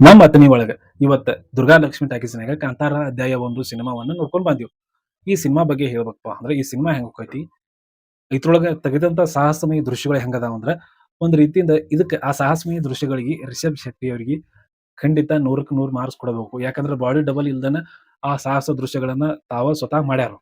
ನಮ್ಮ ಅತನಿ ಒಳಗೆ. ಇವತ್ತ ದುರ್ಗಾ ಲಕ್ಷ್ಮಿ ಟಾಕೀಸ್ನಾಗ ಕಾಂತಾರ ಅಧ್ಯಾಯ ಒಂದು ಸಿನಿಮಾವನ್ನು ನೋಡ್ಕೊಂಡು ಬಂದಿವ್. ಈ ಸಿನಿಮಾ ಬಗ್ಗೆ ಹೇಳ್ಬೇಕಪ್ಪ ಅಂದ್ರೆ ಈ ಸಿನಿಮಾ ಹೆಂಗ್ ಹೋಗೈತಿ ಇದ್ರೊಳಗ ತೆಗೆದಂತ ಸಾಹಸಮಯ ದೃಶ್ಯಗಳು ಹೆಂಗದಾವ ಅಂದ್ರ ಒಂದ್ ರೀತಿಯಿಂದ ಇದಕ್ಕೆ ಆ ಸಾಹಸಮಯ ದೃಶ್ಯಗಳಿಗೆ ರಿಷಬ್ ಶೆಟ್ಟಿ ಅವರಿಗೆ ಖಂಡಿತ ನೂರಕ್ಕೆ ನೂರು ಮಾರ್ಕ್ಸ್ ಕೊಡಬೇಕು. ಯಾಕಂದ್ರೆ ಬಾಡಿ ಡಬಲ್ ಇಲ್ದನ ಆ ಸಾಹಸ ದೃಶ್ಯಗಳನ್ನ ತಾವ ಸ್ವತಃ ಮಾಡ್ಯಾರ.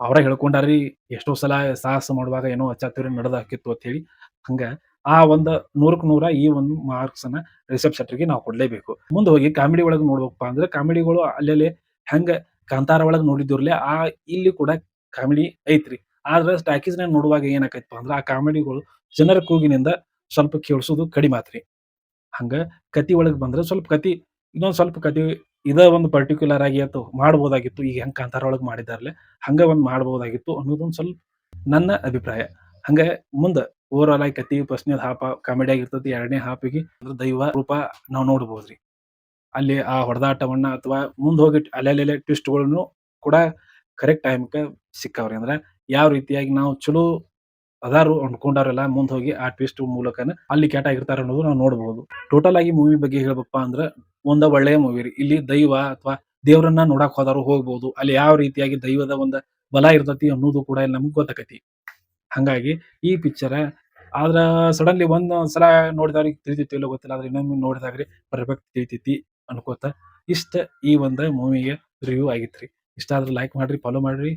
ಅವ್ರ ಹೇಳ್ಕೊಂಡಾರಿ ಎಷ್ಟೋ ಸಲ ಸಾಹಸ ಮಾಡುವಾಗ ಏನೋ ಅಚಾತುರ್ಯ ನಡೆದಾಕಿತ್ತು ಅಂತ ಹೇಳಿ ಹಂಗ ಆ ಒಂದು ನೂರಕ್ ನೂರ ಈ ಒಂದು ಮಾರ್ಕ್ಸ್ ಅನ್ನ ರಿಷಬ್ಗೆ ನಾವು ಕೊಡ್ಲೇಬೇಕು. ಮುಂದೆ ಹೋಗಿ ಕಾಮಿಡಿ ಒಳಗೆ ನೋಡ್ಬೇಕಪ್ಪ ಅಂದ್ರೆ ಕಾಮಿಡಿಗಳು ಅಲ್ಲಲ್ಲಿ ಹೆಂಗ ಕಾಂತಾರ ಒಳಗೆ ನೋಡಿದ್ರಲ್ಲೇ ಆ ಇಲ್ಲಿ ಕೂಡ ಕಾಮಿಡಿ ಐತ್ರಿ. ಆದ್ರೆ ಟಾಕೀಸ್ ನಾಗ ನೋಡುವಾಗ ಏನಾಕೈತಪ್ಪ ಅಂದ್ರೆ ಆ ಕಾಮಿಡಿಗಳು ಜನರ ಕೂಗಿನಿಂದ ಸ್ವಲ್ಪ ಕೇಳಿಸೋದು ಕಡಿಮೆ ಆತ್ರಿ. ಹಂಗ ಕತಿ ಒಳಗೆ ಬಂದ್ರೆ ಸ್ವಲ್ಪ ಕತಿ, ಇನ್ನೊಂದು ಸ್ವಲ್ಪ ಕತಿ ಇದ ಒಂದು ಪರ್ಟಿಕ್ಯುಲರ್ ಆಗಿ ಅಥವಾ ಮಾಡ್ಬೋದಾಗಿತ್ತು. ಈಗ ಹೆಂಗೆ ಕಾಂತಾರ ಒಳಗೆ ಮಾಡಿದಾರಲೆ ಹಂಗ ಒಂದು ಮಾಡ್ಬೋದಾಗಿತ್ತು ಅನ್ನೋದೊಂದು ಸ್ವಲ್ಪ ನನ್ನ ಅಭಿಪ್ರಾಯ. ಹಂಗ ಮುಂದ ಓವರ್ ಆಲ್ ಆಗಿ ಕತಿ ಫಸ್ಟ್ನೇ ಹಾಪ ಕಾಮಿಡಿ ಆಗಿರ್ತದೆ, ಎರಡನೇ ಹಾಪಿಗೆ ದೈವ ರೂಪ ನಾವು ನೋಡ್ಬೋದ್ರಿ. ಅಲ್ಲಿ ಆ ಹೊಡೆದಾಟವನ್ನ ಅಥವಾ ಮುಂದೆ ಹೋಗಿ ಅಲ್ಲೆಲ್ಲೆಲ್ಲೆ ಟ್ವಿಸ್ಟ್ಗಳನ್ನು ಕೂಡ ಕರೆಕ್ಟ್ ಟೈಮ್ಗೆ ಸಿಕ್ಕವ್ರಿ. ಅಂದ್ರೆ ಯಾವ ರೀತಿಯಾಗಿ ನಾವು ಚಲೋ ಅದಾರು ಅನ್ಕೊಂಡಾರೆಲ್ಲ ಮುಂದೆ ಹೋಗಿ ಆ ಟ್ವಿಸ್ಟ್ ಮೂಲಕನ ಅಲ್ಲಿ ಕ್ಯಾಟ್ ಆಗಿರ್ತಾರೆ ಅನ್ನೋದು ನಾವು ನೋಡ್ಬೋದು. ಟೋಟಲ್ ಆಗಿ ಮೂವಿ ಬಗ್ಗೆ ಹೇಳ್ಬೇಕಪ್ಪ ಅಂದ್ರೆ ಒಂದ ಒಳ್ಳೆಯ ಮೂವಿ ರೀ. ಇಲ್ಲಿ ದೈವ ಅಥವಾ ದೇವರನ್ನ ನೋಡಕ್ ಹೋದಾರು ಹೋಗ್ಬೋದು. ಅಲ್ಲಿ ಯಾವ ರೀತಿಯಾಗಿ ದೈವದ ಒಂದ ಬಲ ಇರ್ತತಿ ಅನ್ನೋದು ಕೂಡ ನಮ್ಗ್ ಗೊತ್ತಾಕತಿ. ಹಂಗಾಗಿ ಈ ಪಿಕ್ಚರ್ ಆದ್ರ ಸಡನ್ಲಿ ಒಂದ್ ಸಲ ನೋಡಿದವ್ರಿಗೆ ತಿಳಿತೈತಿ ಇಲ್ಲೋ ಗೊತ್ತಿಲ್ಲ, ಆದ್ರೆ ಇನ್ನೊಮ್ಮೆ ನೋಡಿದಾಗ್ರಿ ಪರ್ಫೆಕ್ಟ್ ತಿಳಿತೈತಿ ಅನ್ಕೋತ ಇಷ್ಟ ಈ ಒಂದು ಮೂವಿಗೆ ರಿವ್ಯೂ ಆಗಿತ್ರಿ. ಇಷ್ಟ ಆದ್ರೆ ಲೈಕ್ ಮಾಡ್ರಿ ಫಾಲೋ ಮಾಡ್ರಿ.